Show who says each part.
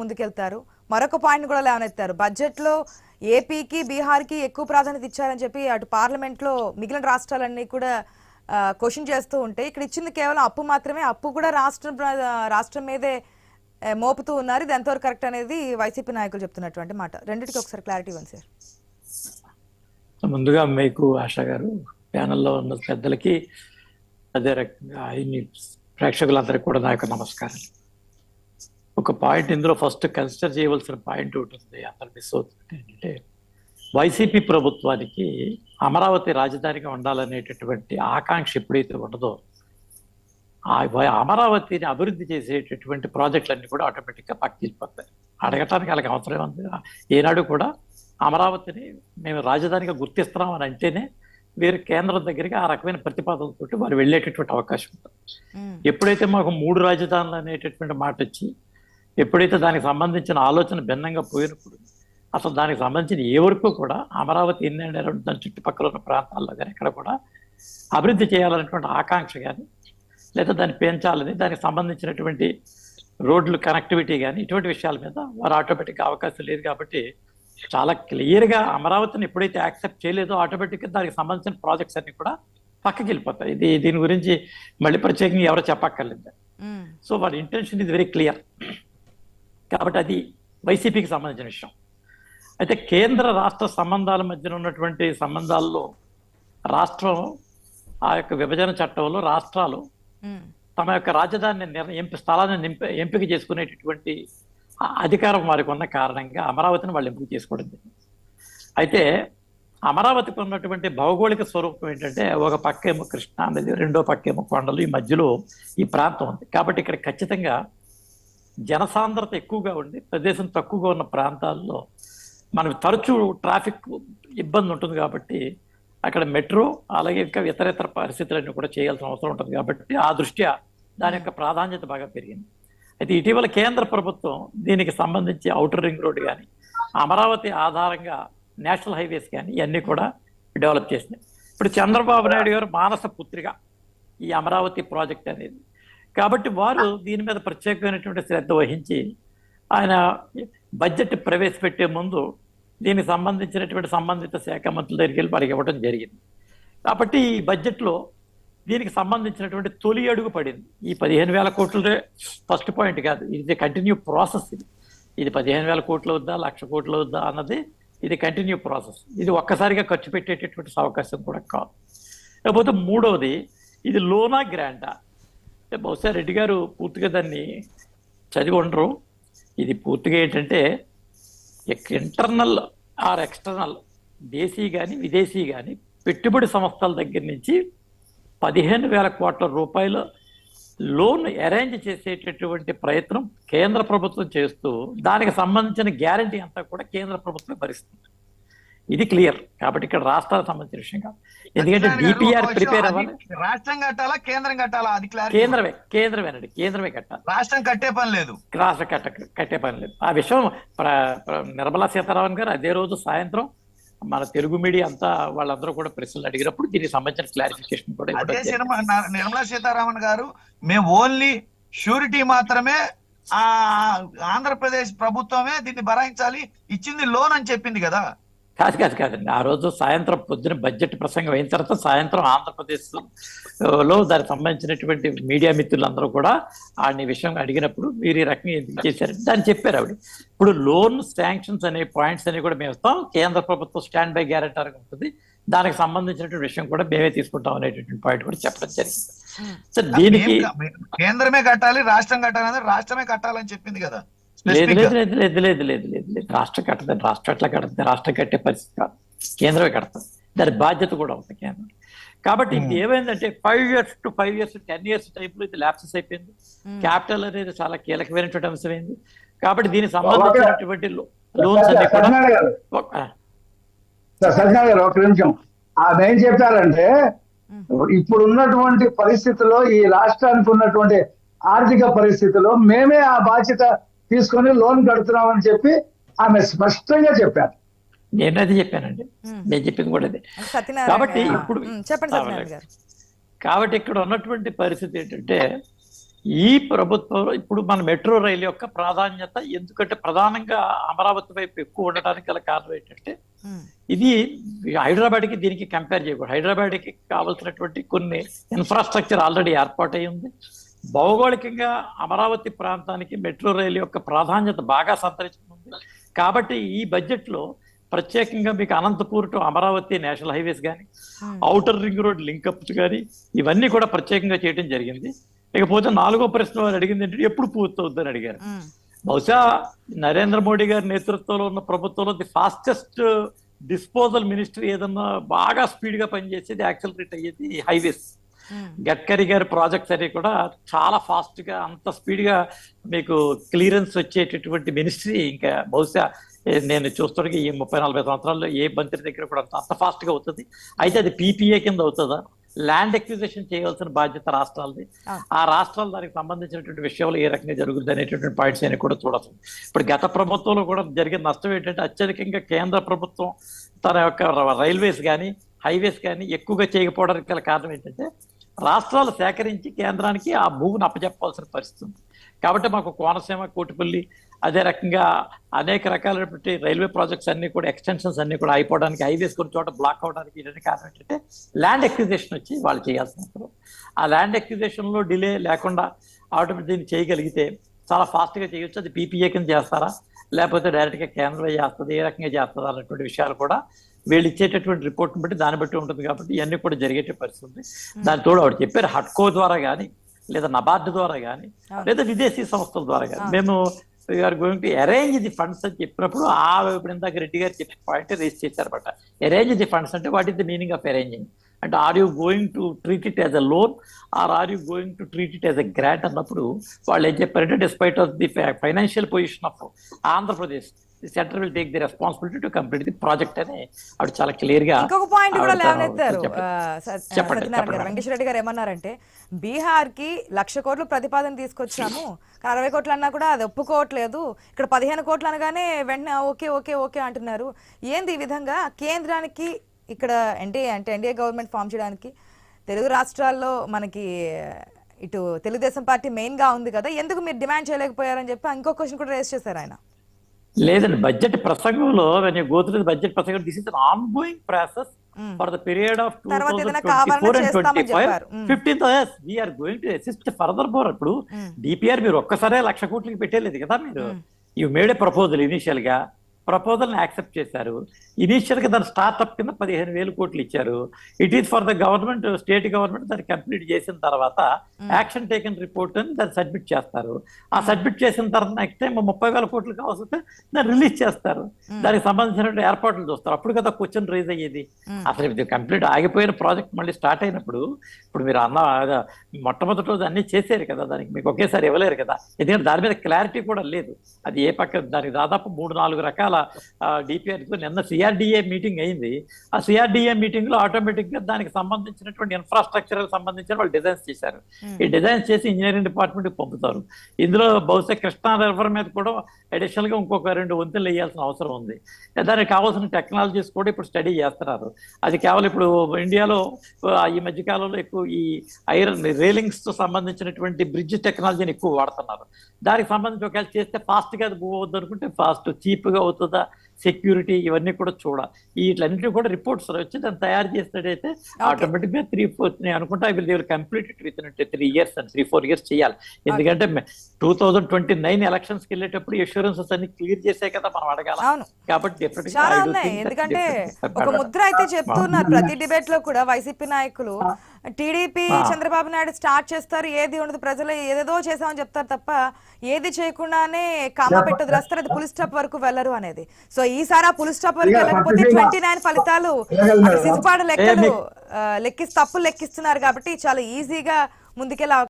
Speaker 1: ముందుకెళ్తారు. మరొక పాయింట్ కూడా లేవనెత్తారు. బడ్జెట్లో ఏపీకి బీహార్కి ఎక్కువ ప్రాధాన్యత ఇచ్చారని చెప్పి అటు పార్లమెంట్లో మిగిలిన రాష్ట్రాలన్నీ కూడా క్వశ్చన్ చేస్తూ ఉంటే ఇక్కడ ఇచ్చింది కేవలం అప్పు మాత్రమే. అప్పు కూడా రాష్ట్రం రాష్ట్రం మీదే మోపుతూ ఉన్నారు. ఇది ఎంతవరకు కరెక్ట్ అనేది వైసీపీ నాయకులు చెప్తున్నటువంటి మాట. రెండింటికి ఒకసారి క్లారిటీ ఇవ్వండి సార్
Speaker 2: ముందుగా మీకు ఆశా గారు ప్యానల్లో ఉన్న పెద్దలకి అదే రకంగా ప్రేక్షకులందరికీ కూడా నా యొక్క నమస్కారం ఒక పాయింట్ ఇందులో ఫస్ట్ కన్సిడర్ చేయవలసిన పాయింట్ ఒకటి ఉంది. అందరు మిస్ అవుతుంది ఏంటంటే వైసీపీ ప్రభుత్వానికి అమరావతి రాజధానిగా ఉండాలనేటటువంటి ఆకాంక్ష ఎప్పుడైతే ఉండదో అమరావతిని అభివృద్ధి చేసేటటువంటి ప్రాజెక్టులన్నీ కూడా ఆటోమేటిక్గా పక్కకి వెళ్ళిపోతాయి అడగటానికి వాళ్ళకి అవసరం ఉంది ఏనాడు కూడా అమరావతిని మేము రాజధానిగా గుర్తిస్తున్నాం అని అంటేనే వీరు కేంద్రం దగ్గరికి ఆ రకమైన ప్రతిపాదనతోటి వారు వెళ్ళేటటువంటి అవకాశం ఉంటుంది. ఎప్పుడైతే మాకు మూడు రాజధానులు అనేటటువంటి మాట వచ్చి ఎప్పుడైతే దానికి సంబంధించిన ఆలోచన భిన్నంగా పోయినప్పుడు అసలు దానికి సంబంధించిన ఏ వరకు కూడా అమరావతి ఎన్ని దాని చుట్టుపక్కల ఉన్న ప్రాంతాల్లో కానీ ఇక్కడ కూడా అభివృద్ధి చేయాలనేటువంటి ఆకాంక్ష కానీ లేదా దాన్ని పెంచాలని దానికి సంబంధించినటువంటి రోడ్లు కనెక్టివిటీ కానీ ఇటువంటి విషయాల మీద వారు ఆటోమేటిక్గా అవకాశం లేదు కాబట్టి చాలా క్లియర్గా అమరావతిని ఎప్పుడైతే యాక్సెప్ట్ చేయలేదో ఆటోమేటిక్గా దానికి సంబంధించిన ప్రాజెక్ట్స్ అన్ని కూడా పక్కకి వెళ్ళిపోతాయి. ఇది దీని గురించి మళ్ళీ ప్రత్యేకంగా ఎవరు చెప్పక్కర్లేదు. సో వాడి ఇంటెన్షన్ ఇది వెరీ క్లియర్ కాబట్టి అది వైసీపీకి సంబంధించిన విషయం. అయితే కేంద్ర రాష్ట్ర సంబంధాల మధ్యన ఉన్నటువంటి సంబంధాల్లో రాష్ట్రం ఆ యొక్క విభజన చట్టంలో రాష్ట్రాలు తమ యొక్క రాజధానిని ఎంపి స్థలాన్ని నింప ఎంపిక చేసుకునేటటువంటి అధికారం వారికి ఉన్న కారణంగా అమరావతిని వాళ్ళు ఎంపిక చేసుకోవడం జరిగింది. అయితే అమరావతికి ఉన్నటువంటి భౌగోళిక స్వరూపం ఏంటంటే ఒక పక్క ఏమో కృష్ణా నది రెండో పక్క ఏమో కొండలు ఈ మధ్యలో ఈ ప్రాంతం ఉంది. కాబట్టి ఇక్కడ ఖచ్చితంగా జనసాంద్రత ఎక్కువగా ఉండి ప్రదేశం తక్కువగా ఉన్న ప్రాంతాల్లో మనకు తరచూ ట్రాఫిక్ ఇబ్బంది ఉంటుంది కాబట్టి అక్కడ మెట్రో అలాగే ఇంకా ఇతర ఇతర పరిస్థితులన్నీ కూడా చేయాల్సిన అవసరం ఉంటుంది కాబట్టి ఆ దృష్ట్యా దాని యొక్క ప్రాధాన్యత బాగా పెరిగింది. అయితే ఇటీవల కేంద్ర ప్రభుత్వం దీనికి సంబంధించి ఔటర్ రింగ్ రోడ్ కానీ అమరావతి ఆధారంగా నేషనల్ హైవేస్ కానీ ఇవన్నీ కూడా డెవలప్ చేసినాయి. ఇప్పుడు చంద్రబాబు నాయుడు గారు మానస పుత్రిక ఈ అమరావతి ప్రాజెక్ట్ అనేది. కాబట్టి వారు దీని మీద ప్రత్యేకమైనటువంటి శ్రద్ధ వహించి ఆయన బడ్జెట్ ప్రవేశపెట్టే ముందు దీనికి సంబంధించినటువంటి సంబంధిత శాఖ మంత్రుల దగ్గరికి వెళ్ళి వారికి ఇవ్వడం జరిగింది. కాబట్టి ఈ బడ్జెట్లో దీనికి సంబంధించినటువంటి తొలి అడుగు పడింది. ఈ పదిహేను వేల కోట్లదే ఫస్ట్ పాయింట్ కాదు. ఇది కంటిన్యూ ప్రాసెస్ ఇది. ఇది పదిహేను వేల కోట్లు వద్దా లక్ష కోట్లు వద్దా అన్నది ఇది కంటిన్యూ ప్రాసెస్. ఇది ఒక్కసారిగా ఖర్చు పెట్టేటటువంటి అవకాశం కూడా కాదు. లేకపోతే మూడవది ఇది లోనా గ్రాంటా? అంటే బహుశా రెడ్డి గారు పూర్తిగా దాన్ని చదివి ఉండరు. ఇది పూర్తిగా ఏంటంటే ఇంటర్నల్ ఆర్ ఎక్స్టర్నల్ దేశీ కానీ విదేశీ కానీ పెట్టుబడి సంస్థల దగ్గర నుంచి పదిహేను వేల కోట్ల రూపాయల లోన్ అరేంజ్ చేసేటటువంటి ప్రయత్నం కేంద్ర ప్రభుత్వం చేస్తూ దానికి సంబంధించిన గ్యారంటీ అంతా కూడా కేంద్ర ప్రభుత్వం భరిస్తుంది. ఇది క్లియర్. కాబట్టి ఇక్కడ రాష్ట్రాలకు సంబంధించిన విషయం కాదు. ఎందుకంటే డిపిఆర్ ప్రిపేర్ అవ్వాలి.
Speaker 3: రాష్ట్రం కట్టాలా కేంద్రం కట్టాలా? అది
Speaker 2: కేంద్రమే కేంద్రమేనండి కేంద్రమే కట్టాలి.
Speaker 3: రాష్ట్రం కట్టే పని లేదు.
Speaker 2: రాష్ట్ర కట్ట కట్టే పని లేదు. ఆ విషయం నిర్మలా సీతారామన్ గారు అదే రోజు సాయంత్రం మన తెలుగు మీడియా అంతా వాళ్ళందరూ కూడా ప్రశ్నలు అడిగినప్పుడు దీనికి సంబంధించిన క్లారిఫికేషన్ కూడా
Speaker 3: నిర్మలా సీతారామన్ గారు మేము ఓన్లీ షూరిటీ మాత్రమే ఆ ఆంధ్రప్రదేశ్ ప్రభుత్వమే దీన్ని భరాయించాలి ఇచ్చింది లోన్ అని చెప్పింది కదా.
Speaker 2: కాదు కాదు కాదండి ఆ రోజు సాయంత్రం పొద్దున బడ్జెట్ ప్రసంగం అయిన తర్వాత సాయంత్రం ఆంధ్రప్రదేశ్లో దానికి సంబంధించినటువంటి మీడియా మిత్రులందరూ కూడా ఆయన విషయం అడిగినప్పుడు మీరు ఈ రకంగా ఎందుకు చేశారంటే దాన్ని చెప్పారు ఆవిడ. ఇప్పుడు లోన్ శాంక్షన్స్ అనే పాయింట్స్ అన్ని కూడా మేము ఇస్తాం. కేంద్ర ప్రభుత్వం స్టాండ్ బై గ్యారెంటర్ ఉంటుంది. దానికి సంబంధించినటువంటి విషయం కూడా మేమే తీసుకుంటాం అనేటటువంటి పాయింట్ కూడా చెప్పడం జరిగింది.
Speaker 1: ఉమ్,
Speaker 2: సో దీనికి
Speaker 3: కేంద్రమే కట్టాలి రాష్ట్రం కట్టాలి అనేది రాష్ట్రమే కట్టాలని చెప్పింది కదా.
Speaker 2: లేదు లేదు. లేదు లేదు లేదు లేదు లేదు లేదు. రాష్ట్రం కట్టదు రాష్ట్రం ఎట్లా కడుతుంది రాష్ట్రం కట్టే పరిస్థితి కాదు. కేంద్రమే కడుతుంది దాని బాధ్యత కూడా ఉంది కేంద్రం. కాబట్టి ఇది
Speaker 3: Hmm.
Speaker 2: ఏమైందంటే five years to five years ten years టైంలో ఇది ల్యాప్సెస్ అయిపోయింది. క్యాపిటల్ అనేది చాలా కీలకమైనటువంటి అంశమైంది కాబట్టి దీనికి సంబంధించినటువంటి లోన్స్ అన్ని కూడా
Speaker 4: సత్యనారాయణ గారు.
Speaker 2: ఒక-
Speaker 4: నిమిషం. ఆమె ఏం చెప్పారంటే
Speaker 1: ఉమ్,
Speaker 4: ఇప్పుడు ఉన్నటువంటి పరిస్థితుల్లో ఈ రాష్ట్రానికి ఉన్నటువంటి ఆర్థిక పరిస్థితుల్లో మేమే ఆ బాధ్యత తీసుకొని లోన్ కడుతున్నామని చెప్పి ఆమె స్పష్టంగా చెప్పారు.
Speaker 2: నేను అది చెప్పానండి. నేను చెప్పింది కూడా అదే. కాబట్టి ఇప్పుడు
Speaker 1: ఉమ్, చెప్పండి సత్యనారాయణ గారు.
Speaker 2: కాబట్టి ఇక్కడ ఉన్నటువంటి పరిస్థితి ఏంటంటే ఈ ప్రభుత్వం ఇప్పుడు మన మెట్రో రైలు యొక్క ప్రాధాన్యత ఎందుకంటే ప్రధానంగా అమరావతి వైపు ఎక్కువ ఉండడానికి గల కారణం ఏంటంటే ఇది హైదరాబాద్కి దీనికి కంపేర్ చేయకూడదు. హైదరాబాద్కి కావాల్సినటువంటి కొన్ని ఇన్ఫ్రాస్ట్రక్చర్ ఆల్రెడీ ఏర్పాటై ఉంది. భౌగోళికంగా అమరావతి ప్రాంతానికి మెట్రో రైలు యొక్క ప్రాధాన్యత బాగా సంతరించుకుంది. కాబట్టి ఈ బడ్జెట్లో ప్రత్యేకంగా మీకు Anantapur to Amaravati national highways కానీ
Speaker 1: um,
Speaker 2: outer ring road linkups కానీ ఇవన్నీ కూడా ప్రత్యేకంగా చేయడం జరిగింది. ఇకపోతే నాలుగో ప్రశ్న వారు అడిగింది ఏంటంటే ఎప్పుడు పూర్తవుద్దని అడిగారు.
Speaker 1: ఉమ్,
Speaker 2: బహుశా నరేంద్ర మోడీ గారి నేతృత్వంలో ఉన్న ప్రభుత్వంలో ది ఫాస్టెస్ట్ డిస్పోజల్ మినిస్ట్రీ ఏదన్నా బాగా స్పీడ్గా పనిచేసేది యాక్సలరేట్ అయ్యేది హైవేస్. గడ్కరీ గారి ప్రాజెక్ట్స్ అన్ని కూడా చాలా ఫాస్ట్గా అంత స్పీడ్గా మీకు క్లియరెన్స్ వచ్చేటటువంటి మినిస్ట్రీ ఇంకా బహుశా నేను చూస్తుండగా ఈ ముప్పై నలభై సంవత్సరాల్లో ఏ మంత్రి దగ్గర కూడా అంత అంత ఫాస్ట్గా అవుతుంది. అయితే అది పీపీఏ కింద అవుతుందా? ల్యాండ్ ఎక్విజిషన్ చేయవలసిన బాధ్యత రాష్ట్రాలది.
Speaker 1: ఆ.
Speaker 2: రాష్ట్రాలు దానికి సంబంధించినటువంటి విషయాలు ఏ రకంగా జరుగుతుంది అనేటటువంటి పాయింట్స్ అని కూడా చూడొచ్చు ఇప్పుడు గత ప్రభుత్వంలో కూడా జరిగిన నష్టం ఏంటంటే అత్యధికంగా కేంద్ర ప్రభుత్వం తన యొక్క రైల్వేస్ కానీ హైవేస్ కానీ ఎక్కువగా చేయకపోవడానికి గల కారణం ఏంటంటే రాష్ట్రాలు సేకరించి కేంద్రానికి ఆ భూమిని అప్పచెప్పాల్సిన పరిస్థితి ఉంది. కాబట్టి మాకు కోనసీమ కోటిపల్లి అదే రకంగా అనేక రకాలైనటువంటి రైల్వే ప్రాజెక్ట్స్ అన్ని కూడా ఎక్స్టెన్షన్స్ అన్ని కూడా అయిపోవడానికి హైవేస్ కొన్ని చోట బ్లాక్ అవడానికి ఇవన్నీ కారణం ఏంటంటే ల్యాండ్ ఎక్విజేషన్ వచ్చి వాళ్ళు చేయాల్సిన అవసరం. ఆ ల్యాండ్ ఎక్విజేషన్లో డిలే లేకుండా ఆటోమేటిక్ దీన్ని చేయగలిగితే చాలా ఫాస్ట్గా చేయొచ్చు. అది పీపీఏ కింద చేస్తారా? లేకపోతే డైరెక్ట్గా కేంద్రం కేంద్రమే చేస్తుంది ఏ రకంగా చేస్తుందా అన్నటువంటి విషయాలు కూడా వీళ్ళు ఇచ్చేటటువంటి రిపోర్ట్ బట్టి దాన్ని బట్టి ఉంటుంది కాబట్టి ఇవన్నీ కూడా జరిగేట పరిస్థితి ఉంది. దాని తోడు ఆవిడ చెప్పారు హట్కో ద్వారా కానీ లేదా నబార్డు ద్వారా కానీ. లేదా విదేశీ సంస్థల ద్వారా కానీ. మేము are going to arrange the funds అని చెప్పినప్పుడు ఆ ఇప్పుడు ఇందాక రెడ్డి గారు చెప్పిన పాయింట్ రేస్ చేశారన్నమాట. అరేంజ్ ది ఫండ్స్ అంటే what is the meaning of arranging అంటే are you going to treat it as a loan or are you going to treat it as a grant అన్నప్పుడు వాళ్ళు ఏం చెప్పారంటే despite of the financial position of Andhra Pradesh the centre will take the responsibility to complete the project అని ఆవిడ చాలా క్లియర్గా
Speaker 1: ఇంకొక point కూడా లేవనెత్తారు సత్యనారాయణ గారు
Speaker 2: చెప్పండి.
Speaker 1: వెంకటేశ్వర రెడ్డి గారు ఏమన్నారంటే బీహార్కి లక్ష కోట్లు ప్రతిపాదన తీసుకొచ్చాము. కానీ అరవై కోట్లు అన్నా కూడా అది ఒప్పుకోవట్లేదు. ఇక్కడ పదిహేను కోట్లు అనగానే వెంటనే ఓకే ఓకే ఓకే అంటున్నారు. ఏంది ఈ విధంగా? కేంద్రానికి ఇక్కడ ఎన్డీఏ అంటే ఎన్డీఏ గవర్నమెంట్ ఫామ్ చేయడానికి తెలుగు రాష్ట్రాల్లో మనకి ఇటు తెలుగుదేశం పార్టీ మెయిన్గా ఉంది కదా ఎందుకు మీరు డిమాండ్ చేయలేకపోయారని చెప్పి ఇంకో క్వశ్చన్ కూడా రేస్ చేశారు ఆయన.
Speaker 2: లేదండి బడ్జెట్ ప్రసంగంలో గోతులు బడ్జెట్ ప్రసంగం this is ongoing process. For the period of two thousand. Fifteenth we are going to assist further more ఇప్పుడు. డిపిఆర్ మీరు ఒక్కసారే లక్ష కోట్లకి పెట్టేలేదు కదా మీరు. యూ మేడ్ ఏ ప్రపోజల్ ఇనిషియల్గా ప్రపోజల్ని యాక్సెప్ట్ చేశారు. ఇనిషియల్గా దాని స్టార్ట్అప్ కింద పదిహేను వేలు కోట్లు ఇచ్చారు. It is for the government state government దాన్ని కంప్లీట్ చేసిన తర్వాత యాక్షన్ టేకన్ రిపోర్ట్ అని దాన్ని సబ్మిట్ చేస్తారు. ఆ సబ్మిట్ చేసిన తర్వాత నెక్స్ట్ టైం ముప్పై వేల కోట్లు కావాల్సి వస్తే దాన్ని రిలీజ్ చేస్తారు. దానికి సంబంధించిన ఏర్పాట్లు చూస్తారు. అప్పుడు కదా క్వశ్చన్ రైజ్ అయ్యేది. అసలు ఇది కంప్లీట్ ఆగిపోయిన ప్రాజెక్ట్ మళ్ళీ స్టార్ట్ అయినప్పుడు ఇప్పుడు మీరు అన్న మొట్టమొదటి రోజు అన్ని చేశారు కదా దానికి. మీకు ఒకేసారి ఇవ్వలేరు కదా. ఎందుకంటే దాని మీద క్లారిటీ కూడా లేదు. అది ఏ పక్క దానికి దాదాపు మూడు నాలుగు రకాల డిపిఆర్ నిన్న సిఆర్డిఏ మీటింగ్ అయింది. ఆ సిఆర్డిఏ మీటింగ్లో ఆటోమేటిక్గా దానికి సంబంధించినటువంటి ఇన్ఫ్రాస్ట్రక్చర్ సంబంధించిన వాళ్ళు డిజైన్స్ చేశారు. ఈ డిజైన్స్ చేసి ఇంజనీరింగ్ డిపార్ట్మెంట్కి పంపుతారు. ఇందులో బహుశా కృష్ణా రివర్ మీద కూడా అడిషనల్గా ఇంకొక రెండు వంతులు వేయాల్సిన అవసరం ఉంది. దానికి కావాల్సిన టెక్నాలజీస్ కూడా ఇప్పుడు స్టడీ చేస్తున్నారు. అది కేవలం ఇప్పుడు ఇండియాలో ఈ మధ్య కాలంలో ఎక్కువ ఈ ఐరన్ రైలింగ్స్తో సంబంధించినటువంటి బ్రిడ్జ్ టెక్నాలజీని ఎక్కువ వాడుతున్నారు. దానికి సంబంధించి ఒకవేళ చేస్తే ఫాస్ట్గా అది మూవ్ అవుద్ది అనుకుంటే ఫాస్ట్ చీప్గా అవుతుందా సెక్యూరిటీ ఇవన్నీ కూడా చూడాలి వీటిలన్నింటినీ కూడా రిపోర్ట్స్ వచ్చి దాన్ని తయారు చేసినట్టయితే ఆటోమేటిక్గా త్రీ ఫోర్ నేను అనుకుంటా I will they will complete it with three years and three four years చేయాలి ఎందుకంటే టూ థౌజండ్ ట్వంటీ నైన్ ఎలక్షన్స్కి వెళ్ళేటప్పుడు ఇన్సూరెన్సెస్ అన్ని క్లియర్ చేసే కదా మనం అడగాల. కాబట్టి
Speaker 1: ఎందుకంటే ఒక ముద్ర అయితే చెప్తున్నారు ప్రతి డిబేట్లో కూడా వైసీపీ నాయకులు. టీడీపీ. చంద్రబాబు నాయుడు స్టార్ట్ చేస్తారు ఏది ఉండదు ప్రజలు ఏదేదో చేసామని చెప్తారు తప్ప ఏది చేయకుండానే కామ పెట్టి వదిలేస్తారు అది పులి స్టాప్ వరకు వెళ్ళరు అనేది సో ఈసారి ఆ పులి స్టాప్ వరకు వెళ్ళకపోతే. ట్వంటీ నైన్ ఫలితాలు. సిసిపాడు లెక్కలు లెక్కిసి తప్పులు లెక్కిస్తున్నారు కాబట్టి చాలా ఈజీగా ముందుకెళ్ళే